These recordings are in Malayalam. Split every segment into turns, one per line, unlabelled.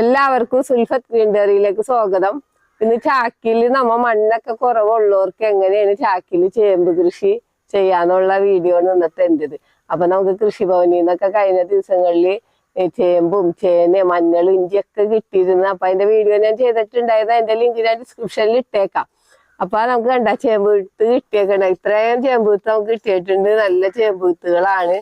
എല്ലാവർക്കും സുൽഫത്ത് ഗ്രീൻഡറിയിലേക്ക് സ്വാഗതം. ഇന്ന് ചാക്കിൽ നമ്മ മണ്ണൊക്കെ കുറവുള്ളവർക്ക് എങ്ങനെയാണ് ചാക്കിൽ ചേമ്പ് കൃഷി ചെയ്യാന്നുള്ള വീഡിയോ ആണ് ഇന്നത്തെ അപ്പൊ നമുക്ക് കൃഷിഭവനിൽ നിന്നൊക്കെ കഴിഞ്ഞ ദിവസങ്ങളിൽ ചേമ്പും ചേന മഞ്ഞൾ ഇഞ്ചിയൊക്കെ കിട്ടിയിരുന്നു. അപ്പൊ അതിന്റെ വീഡിയോ ഞാൻ ചെയ്തിട്ടുണ്ടായത് അതിന്റെ ലിങ്ക് ഞാൻ ഡിസ്ക്രിപ്ഷനിൽ ഇട്ടേക്കാം. അപ്പൊ നമുക്ക് കണ്ട ചേമ്പ് വിത്ത് കിട്ടിയേക്കണ. ഇത്രയും ചേമ്പ് വിത്ത് നമുക്ക് കിട്ടിയിട്ടുണ്ട്. നല്ല ചേമ്പ് വിത്തുകളാണ്.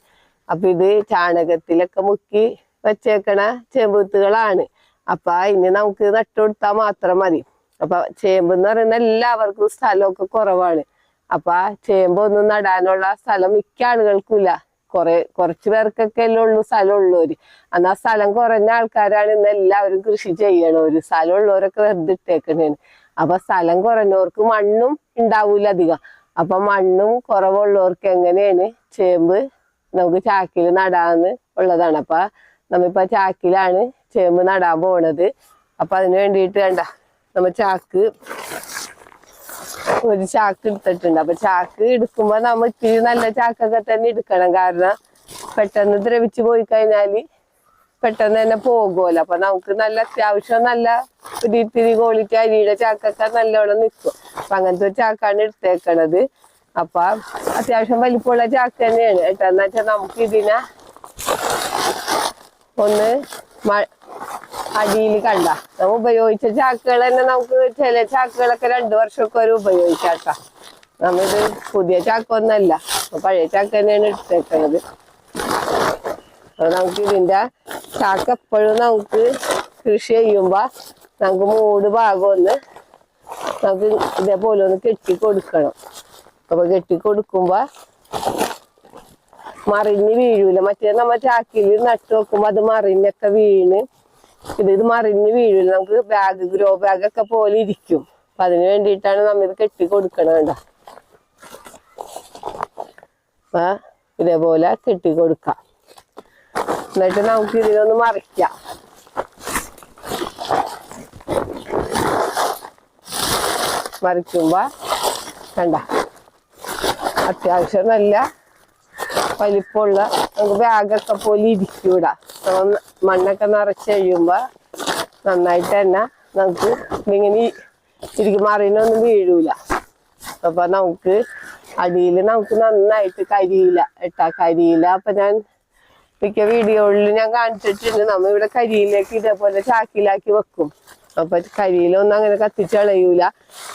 അപ്പൊ ഇത് ചാണകത്തിലൊക്കെ മുക്കി വെച്ചേക്കണ ചേമ്പ് വിത്തുകളാണ്. അപ്പൊ ഇനി നമുക്ക് നട്ടുകൊടുത്താൽ മാത്രം മതി. അപ്പൊ ചേമ്പ് എന്ന് പറയുന്ന എല്ലാവർക്കും സ്ഥലമൊക്കെ കുറവാണ്. അപ്പൊ ആ ചേമ്പ് ഒന്നും നടാനുള്ള സ്ഥലം മിക്ക ആളുകൾക്കും ഇല്ല. കുറെ കുറച്ച് പേർക്കൊക്കെ അല്ലേ ഉള്ളൂ സ്ഥലം ഉള്ളവര് എന്നാ സ്ഥലം കുറഞ്ഞ ആൾക്കാരാണ് ഇന്ന് എല്ലാവരും കൃഷി ചെയ്യണവര് സ്ഥലം ഉള്ളവരൊക്കെ വെറുതെ ഇട്ടേക്കണേന്. അപ്പൊ സ്ഥലം കുറഞ്ഞവർക്ക് മണ്ണും ഉണ്ടാവൂല അധികം. അപ്പൊ മണ്ണും കുറവുള്ളവർക്ക് എങ്ങനെയാണ് ചേമ്പ് നമുക്ക് ചാക്കിൽ നടാന്ന് ഉള്ളതാണ്. അപ്പൊ നമ്മിപ്പോ ചാക്കിലാണ് ചേമ്പ് നടാൻ പോണത്. അപ്പൊ അതിന് വേണ്ടിയിട്ട് വേണ്ട നമ്മ ചാക്ക് ഒരു ചാക്ക് എടുത്തിട്ടുണ്ട്. അപ്പൊ ചാക്ക് എടുക്കുമ്പോ നമ്മ ഇത്തിരി നല്ല ചാക്കൊക്കെ തന്നെ എടുക്കണം. കാരണം പെട്ടെന്ന് ദ്രവിച്ചു പോയി കഴിഞ്ഞാൽ പെട്ടെന്ന് തന്നെ പോകുമല്ലോ അപ്പൊ നമുക്ക് നല്ല അത്യാവശ്യം നല്ല ഒരു ഇത്തിരി ക്വാളിറ്റി അരിയുടെ ചാക്കൊക്കെ നല്ലോണം നിൽക്കും അപ്പൊ അങ്ങനത്തെ ഒരു ചാക്കാണ് എടുത്തേക്കണത്. അപ്പൊ അത്യാവശ്യം വലിപ്പമുള്ള ചാക്ക് തന്നെയാണ്. കേട്ടോ എന്ന് വെച്ചാൽ നമുക്ക് ഇതിനെ ഒന്ന് അടിയിൽ കണ്ട. ഉപയോഗിച്ച ചാക്കുകൾ തന്നെ നമുക്ക് ചില ചാക്കുകളൊക്കെ രണ്ടു വർഷമൊക്കെ ഒരു ഉപയോഗിച്ചാക്ക നമ്മിത് പുതിയ ചാക്കൊന്നല്ല. പഴയ ചാക്ക് തന്നെയാണ് എടുത്തേക്കണത്. അപ്പൊ നമുക്ക് ഇതിന്റെ ചാക്ക് എപ്പോഴും നമുക്ക് കൃഷി ചെയ്യുമ്പോ നമുക്ക് മൂട് ഭാഗം ഒന്ന് നമുക്ക് ഇതേപോലെ ഒന്ന് കെട്ടി കൊടുക്കണം. അപ്പൊ കെട്ടി കൊടുക്കുമ്പോ മറിഞ്ഞ് വീഴൂല. മറ്റേ നമ്മ ചാക്കിൽ നട്ടു വെക്കുമ്പോ അത് മറിഞ്ഞൊക്കെ വീണ് ഇത് ഇത് മറിഞ്ഞ് വീഴില്ല നമുക്ക് ബാഗ് ഗ്രോ ബാഗ് ഒക്കെ പോലെ ഇരിക്കും. അപ്പൊ അതിന് വേണ്ടിയിട്ടാണ് നമ്മ ഇത് കെട്ടി കൊടുക്കണ വേണ്ട അപ്പൊ ഇതേപോലെ കെട്ടി കൊടുക്കാം. എന്നിട്ട് നമുക്ക് ഇതിനൊന്ന് മറിക്കാം. മറിക്കുമ്പോ വേണ്ട അത്യാവശ്യം നല്ല വലിപ്പമുള്ള നമുക്ക് ബാഗൊക്കെ പോലെ ഇരിക്കൂടാ മണ്ണൊക്കെ നിറച്ച് കഴിയുമ്പോ നന്നായിട്ട് തന്നെ നമുക്ക് ഇങ്ങനെ ശരിക്കും മറിനൊന്നും വീഴൂല. അപ്പൊ നമുക്ക് അടിയിൽ നമുക്ക് നന്നായിട്ട് കരിയില ഇട്ടാ കരിയില. അപ്പൊ ഞാൻ മിക്ക വീഡിയോകളിൽ ഞാൻ കാണിച്ചിട്ടുണ്ട്. നമ്മൾ ഇവിടെ കരിയിലേക്ക് ഇതേപോലെ ചാക്കിലാക്കി വെക്കും. അപ്പൊ കരിയിലൊന്നും അങ്ങനെ കത്തിച്ചളയൂല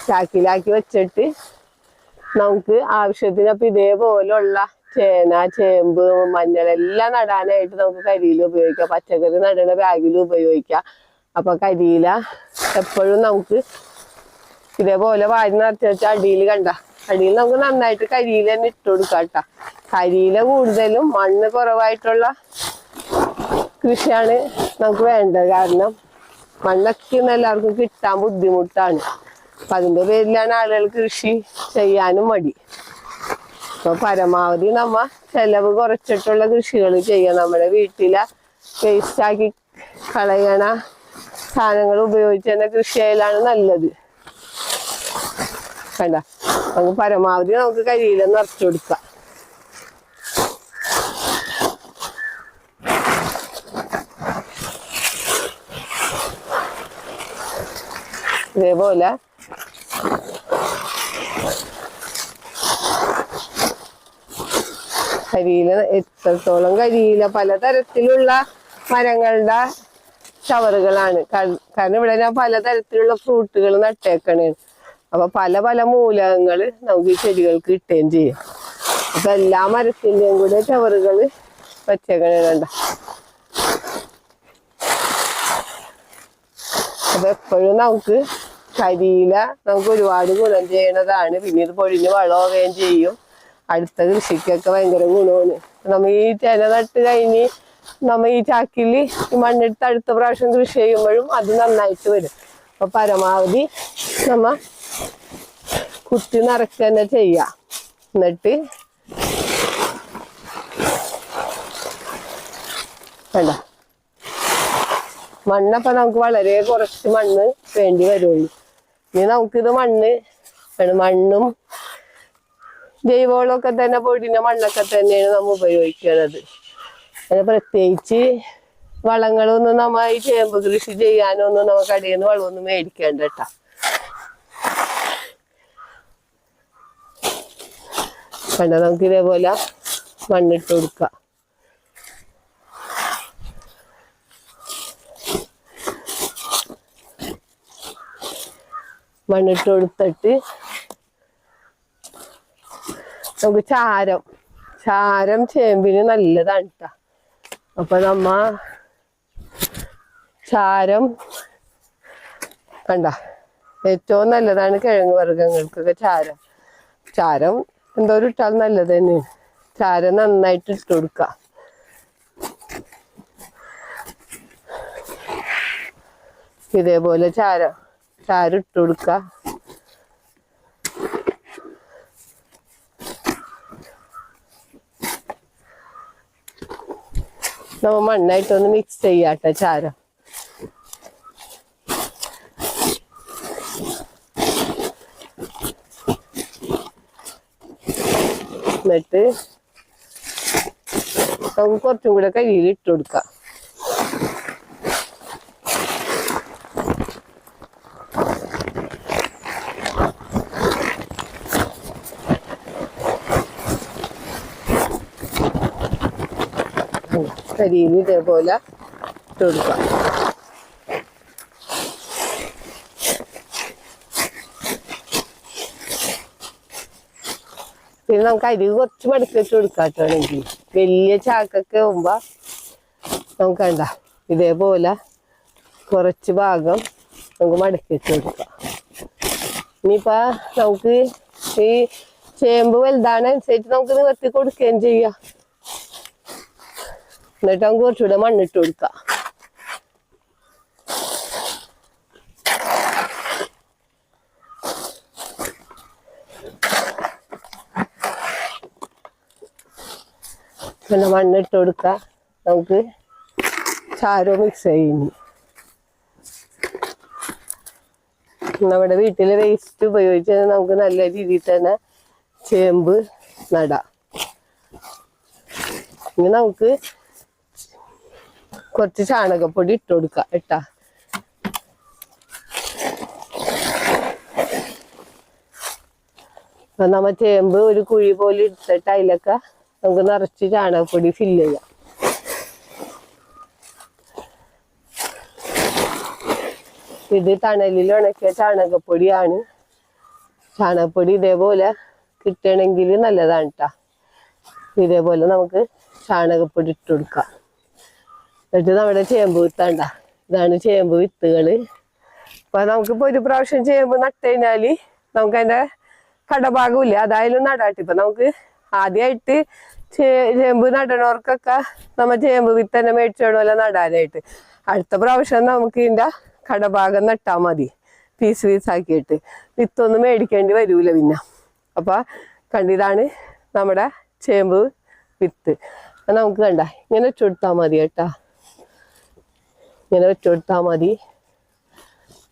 ചാക്കിലാക്കി വെച്ചിട്ട് നമുക്ക് ആവശ്യത്തിന് അപ്പൊ ഇതേപോലുള്ള ചേന ചേമ്പ് മഞ്ഞൾ എല്ലാം നടാനായിട്ട് നമുക്ക് കരിയില ഉപയോഗിക്കാം. പച്ചക്കറി നടണ ബാഗിൽ ഉപയോഗിക്കാം. അപ്പൊ കരിയില എപ്പോഴും നമുക്ക് ഇതേപോലെ വാരി നിറച്ച് വെച്ച അടിയിൽ കണ്ട അടിയിൽ നമുക്ക് നന്നായിട്ട് കരിയില തന്നെ ഇട്ട് കൊടുക്കാം കേട്ടോ. കരിയില കൂടുതലും മണ്ണ് കുറവായിട്ടുള്ള കൃഷിയാണ് നമുക്ക് വേണ്ടത്. കാരണം മണ്ണൊക്കെ ഇന്ന് എല്ലാവർക്കും കിട്ടാൻ ബുദ്ധിമുട്ടാണ്. അപ്പൊ അതിന്റെ പേരിലാണ് ആളുകൾ കൃഷി ചെയ്യാനും മടി. അപ്പൊ പരമാവധി നമ്മ ചെലവ് കുറച്ചിട്ടുള്ള കൃഷികൾ ചെയ്യുക നമ്മുടെ വീട്ടിലെ വേസ്റ്റ് ആക്കി കളയണ സാധനങ്ങൾ ഉപയോഗിച്ച് തന്നെ കൃഷി ചെയ്യലാണ് നല്ലത്. കണ്ട? നമുക്ക് പരമാവധി നമുക്ക് കരിയില നിറച്ചു കൊടുക്കാം. ഇതേപോലെ കരിയില എത്രത്തോളം കരിയില പലതരത്തിലുള്ള മരങ്ങളുടെ ചവറുകളാണ് ക- കാരണം ഇവിടെ ഞാൻ പലതരത്തിലുള്ള ഫ്രൂട്ടുകൾ നട്ടേക്കണേ. അപ്പൊ പല പല മൂലകങ്ങൾ നമുക്ക് ഈ ചെടികൾക്ക് കിട്ടുകയും ചെയ്യും. അപ്പൊ എല്ലാ മരത്തിന്റെയും കൂടെ ഷവറുകൾ വച്ചേക്കണേണ്ട അപ്പൊ എപ്പോഴും നമുക്ക് കരിയില നമുക്ക് ഒരുപാട് ഗുണം ചെയ്യണതാണ്. പിന്നെ ഇത് പൊഴിഞ്ഞ് വളമാവുകയും ചെയ്യും. അടുത്ത കൃഷിക്കൊക്കെ ഭയങ്കര ഗുണമാണ്. നമ്മ ഈ ചേന നട്ട് കഴിഞ്ഞ് നമ്മ ഈ ചാക്കിൽ ഈ മണ്ണെടുത്ത് അടുത്ത പ്രാവശ്യം കൃഷി ചെയ്യുമ്പോഴും അത് നന്നായിട്ട് വരും. അപ്പൊ പരമാവധി നമ്മ കുത്തി നിറച്ച് തന്നെ ചെയ്യാം. എന്നിട്ട് വേണ്ട മണ്ണപ്പൊ നമുക്ക് വളരെ കുറച്ച് മണ്ണ് വേണ്ടി വരുള്ളൂ. ഇനി നമുക്കിത് മണ്ണ് മണ്ണും ജൈവവളമൊക്കെ തന്നെ പൊടിന മണ്ണൊക്കെ തന്നെയാണ് നമ്മൾ ഉപയോഗിക്കുന്നത് അതിന് പ്രത്യേകിച്ച് വളങ്ങളൊന്നും നമ്മ ഈ ചേമ്പ് കൃഷി ചെയ്യാനൊന്നും നമുക്ക് അടിയിൽ നിന്ന് വളമൊന്നും മേടിക്കേണ്ട കേട്ടാ കണ്ട നമുക്ക് ഇതേപോലെ മണ്ണിട്ട് കൊടുക്കാം. മണ്ണിട്ട് കൊടുത്തിട്ട് നമുക്ക് ചാരം ചാരം ചേമ്പിന് നല്ലതാണ് ട്ടാ. അപ്പൊ നമ്മ ചാരം കണ്ട. ഏറ്റവും നല്ലതാണ് കിഴങ്ങ് വർഗങ്ങൾക്കൊക്കെ ചാരം. ചാരം എന്തോരം ഇട്ടാൽ നല്ലത് തന്നെയാണ് ചാരം നന്നായിട്ട് ഇട്ട് കൊടുക്ക. ഇതേപോലെ ചാരം ചാരം ഇട്ട് കൊടുക്ക. നമ്മ മണ്ണായിട്ടൊന്ന് മിക്സ് ചെയ്യാട്ടെ ചാരം. എന്നിട്ട് നമുക്ക് കുറച്ചും കൂടെ കരിയിൽ ഇട്ട് കൊടുക്കാം. കരിയിൽ ഇതേപോലെ ഇട്ട് കൊടുക്കാം. പിന്നെ നമുക്ക് അരി കുറച്ച് മടക്കിട്ട് കൊടുക്കാട്ടാണെങ്കിൽ വലിയ ചാക്കൊക്കെ ആകുമ്പോ നമുക്ക് വേണ്ട. ഇതേപോലെ കുറച്ച് ഭാഗം നമുക്ക് മടക്കിട്ട് കൊടുക്കാം. ഇനിയിപ്പോ നമുക്ക് ഈ ചേമ്പ് വലുതാണനുസരിച്ച് നമുക്ക് നിവർത്തി കൊടുക്കുകയും ചെയ്യാം. എന്നിട്ട് നമുക്ക് കുറച്ചുകൂടെ മണ്ണിട്ട് കൊടുക്കാം. പിന്നെ മണ്ണിട്ട് കൊടുക്ക. നമുക്ക് ചാരോ മിക്സ് ചെയ്യുന്നു നമ്മുടെ വീട്ടിലെ വേസ്റ്റ് ഉപയോഗിച്ച് നമുക്ക് നല്ല രീതിയിൽ തന്നെ ചേമ്പ് നടാം. ഇനി നമുക്ക് കുറച്ച് ചാണകപ്പൊടി ഇട്ട് കൊടുക്കാം ഇട്ടാ. നമ്മ ചേമ്പ് ഒരു കുഴി പോലെ എടുത്തിട്ട് അതിലൊക്കെ നമുക്ക് നിറച്ച് ചാണകപ്പൊടി ഫില്ല് ചെയ്യാം. ഇത് തണലിൽ ഉണക്കിയ ചാണകപ്പൊടിയാണ്. ചാണകപ്പൊടി ഇതേപോലെ കിട്ടണമെങ്കിൽ നല്ലതാണ് കേട്ടോ ഇതേപോലെ നമുക്ക് ചാണകപ്പൊടി ഇട്ട് കൊടുക്കാം. എന്നിട്ട് നമ്മുടെ ചേമ്പ് വിത്താണ്ട. ഇതാണ് ചേമ്പ് വിത്തുകൾ. അപ്പൊ നമുക്കിപ്പോ ഒരു പ്രാവശ്യം ചേമ്പ് നട്ട് കഴിഞ്ഞാൽ നമുക്ക് അതിന്റെ കടഭാഗമില്ല. അതായാലും നടാട്ട്. ഇപ്പൊ നമുക്ക് ആദ്യമായിട്ട് ചേമ്പ് നടണവർക്കൊക്കെ നമ്മ ചേമ്പ് വിത്ത് തന്നെ മേടിച്ചോണല്ലോ നടാനായിട്ട്. അടുത്ത പ്രാവശ്യം നമുക്ക് ഇതിന്റെ കടഭാഗം നട്ടാ മതി. പീസ് പീസ് ആക്കിയിട്ട്. വിത്തൊന്നും മേടിക്കേണ്ടി വരൂല പിന്നെ. അപ്പൊ കണ്ടിതാണ് നമ്മുടെ ചേമ്പ് വിത്ത്. നമുക്ക് കണ്ട ഇങ്ങനെ വെച്ചുകൊടുത്താൽ മതി കേട്ടാ. ഇങ്ങനെ വെച്ചുകൊടുത്താൽ മതി.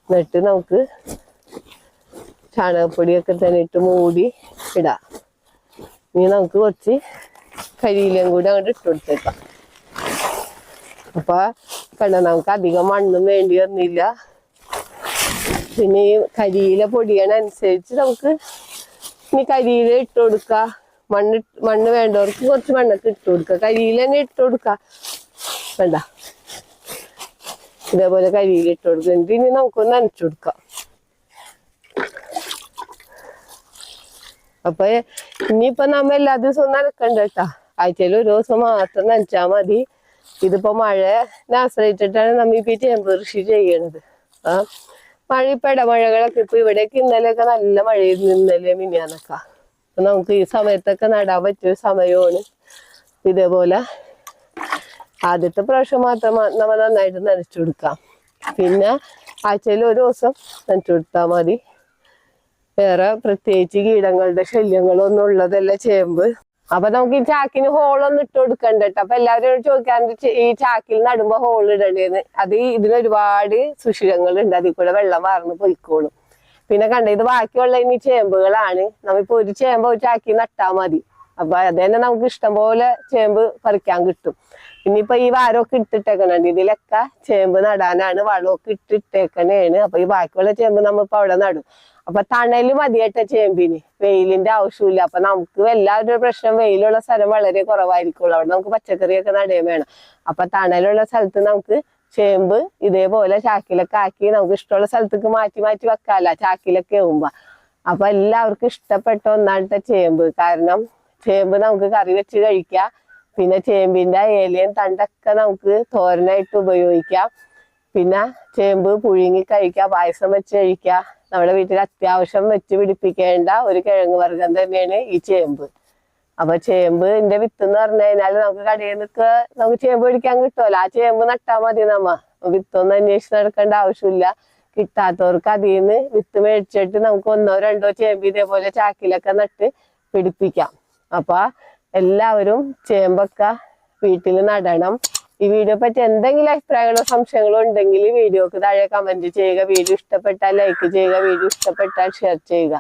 എന്നിട്ട് നമുക്ക് ചാണകപ്പൊടിയൊക്കെ തന്നെ ഇട്ട് മൂടി ഇടാം. ഇനി നമുക്ക് കുറച്ച് കരിയിലും കൂടി അങ്ങോട്ട് ഇട്ട് കൊടുത്തേക്കാം. അപ്പോൾ കണ്ട നമുക്ക് അധികം മണ്ണും വേണ്ടി വന്നില്ല. പിന്നെ ഈ കരിയില പൊടിയനുസരിച്ച് നമുക്ക് ഇനി കരിയില ഇട്ട് കൊടുക്ക. മണ്ണ് മണ്ണ് വേണ്ടവർക്ക് കുറച്ച് മണ്ണൊക്കെ ഇട്ട് കൊടുക്ക. കരിയില തന്നെ ഇട്ട് കൊടുക്ക. വേണ്ട. ഇതേപോലെ കരിയില കൊടുക്കുന്നുണ്ട് ഇനി നമുക്കൊന്ന് നനച്ചു കൊടുക്കാം. അപ്പൊ ഇനിയിപ്പൊ നമ്മ എല്ലാ ദിവസവും നനക്കണ്ട കേട്ടാ. ആഴ്ചയിൽ ഒരു ദിവസം മാത്രം നനച്ചാ മതി. ഇതിപ്പോ മഴനെ ആശ്രയിച്ചിട്ടാണ് നമ്മ ഇപ്പൊ ഈ ചേമ്പ് കൃഷി ചെയ്യണത്. ആ മഴ ഇപ്പൊ ഇടമഴകളൊക്കെ ഇപ്പൊ ഇവിടെയൊക്കെ ഇന്നലെയൊക്കെ നല്ല മഴയായിരുന്നു ഇന്നലെ മിനിയാന്നൊക്കെ അപ്പൊ നമുക്ക് ഈ സമയത്തൊക്കെ നടാൻ പറ്റിയ സമയമാണ് ഇതേപോലെ ആദ്യത്തെ പ്രാവശ്യം മാത്രം നമ്മൾ നമ്മ നന്നായിട്ട് നനച്ചു കൊടുക്കാം. പിന്നെ ആഴ്ചയിൽ ഒരു ദിവസം നനച്ചു കൊടുത്താൽ മതി. വേറെ പ്രത്യേകിച്ച് കീടങ്ങളുടെ ശല്യങ്ങളൊന്നും ഉള്ളതല്ല ചേമ്പ്. അപ്പൊ നമുക്ക് ഈ ചാക്കിന് ഹോളൊന്നും ഇട്ട് കൊടുക്കണ്ട. അപ്പൊ എല്ലാവരും ചോദിക്കാറുണ്ട് ഈ ചാക്കിൽ നടുമ്പോ ഹോൾ ഇടണ്ടേന്ന് അത് ഇതിന് ഒരുപാട് സുഷിരങ്ങളുണ്ട്. അതിൽ കൂടെ വെള്ളം വാർന്ന് പൊയ്ക്കോളും. പിന്നെ കണ്ട ഇത് ബാക്കിയുള്ള ഇനി ചേമ്പുകളാണ്. നമ്മ ഇപ്പൊ ഒരു ചേമ്പ് ഒരു ചാക്കി നട്ടാ മതി. അപ്പൊ അത് തന്നെ നമുക്ക് ഇഷ്ടംപോലെ ചേമ്പ് പറിക്കാൻ കിട്ടും. ഇനിയിപ്പൊ ഈ വാരമൊക്കെ ഇട്ടിട്ടേക്കണുണ്ട് ഇതിലൊക്കെ ചേമ്പ് നടാനാണ് വളമൊക്കെ ഇട്ടിട്ടേക്കണേണ്. അപ്പൊ ഈ ബാക്കിയുള്ള ചേമ്പ് നമ്മളിപ്പോ അവിടെ നടും. അപ്പൊ തണൽ മതിയട്ടെ ചേമ്പിന്. വെയിലിന്റെ ആവശ്യമില്ല. അപ്പൊ നമുക്ക് എല്ലാവരുടെ പ്രശ്നം വെയിലുള്ള സ്ഥലം വളരെ കുറവായിരിക്കുള്ളൂ. അവിടെ നമുക്ക് പച്ചക്കറിയൊക്കെ നടയും വേണം. അപ്പൊ തണലുള്ള സ്ഥലത്ത് നമുക്ക് ചേമ്പ് ഇതേപോലെ ചാക്കിലൊക്കെ ആക്കി നമുക്ക് ഇഷ്ടമുള്ള സ്ഥലത്തേക്ക് മാറ്റി മാറ്റി വെക്കാല്ല ചാക്കിലൊക്കെ ആവുമ്പോ. അപ്പൊ എല്ലാവർക്കും ഇഷ്ടപ്പെട്ട ഒന്നാണ് ചേമ്പ്. കാരണം ചേമ്പ് നമുക്ക് കറി വെച്ച് കഴിക്കാം. പിന്നെ ചേമ്പിന്റെ ഇലയും തണ്ടൊക്കെ നമുക്ക് തോരനായിട്ട് ഉപയോഗിക്കാം. പിന്നെ ചേമ്പ് പുഴുങ്ങി കഴിക്കാം പായസം വെച്ച് കഴിക്കാം. നമ്മുടെ വീട്ടിൽ അത്യാവശ്യം വെച്ച് പിടിപ്പിക്കേണ്ട ഒരു കിഴങ്ങ് വർഗം തന്നെയാണ് ഈ ചേമ്പ്. അപ്പൊ ചേമ്പിന്റെ വിത്ത് എന്ന് പറഞ്ഞു കഴിഞ്ഞാൽ നമുക്ക് കടയിൽ നിന്നൊക്കെ നമുക്ക് ചേമ്പ് പിടിക്കാൻ കിട്ടുമല്ലോ? ആ ചേമ്പ് നട്ടാ മതി നമ്മ. വിത്തൊന്നും അന്വേഷിച്ച് നടക്കേണ്ട ആവശ്യമില്ല. കിട്ടാത്തവർക്ക് അതിൽ നിന്ന് വിത്ത് മേടിച്ചിട്ട് നമുക്ക് ഒന്നോ രണ്ടോ ചേമ്പ് ഇതേപോലെ ചാക്കിലൊക്കെ നട്ട് പിടിപ്പിക്കാം. അപ്പൊ എല്ലാവരും ചേമ്പക്ക വീട്ടിൽ നടണം. ഈ വീഡിയോ പറ്റി എന്തെങ്കിലും അഭിപ്രായങ്ങളോ സംശയങ്ങളോ ഉണ്ടെങ്കിൽ വീഡിയോക്ക് താഴെ കമന്റ് ചെയ്യുക. വീഡിയോ ഇഷ്ടപ്പെട്ടാൽ ലൈക്ക് ചെയ്യുക. വീഡിയോ ഇഷ്ടപ്പെട്ടാൽ ഷെയർ ചെയ്യുക.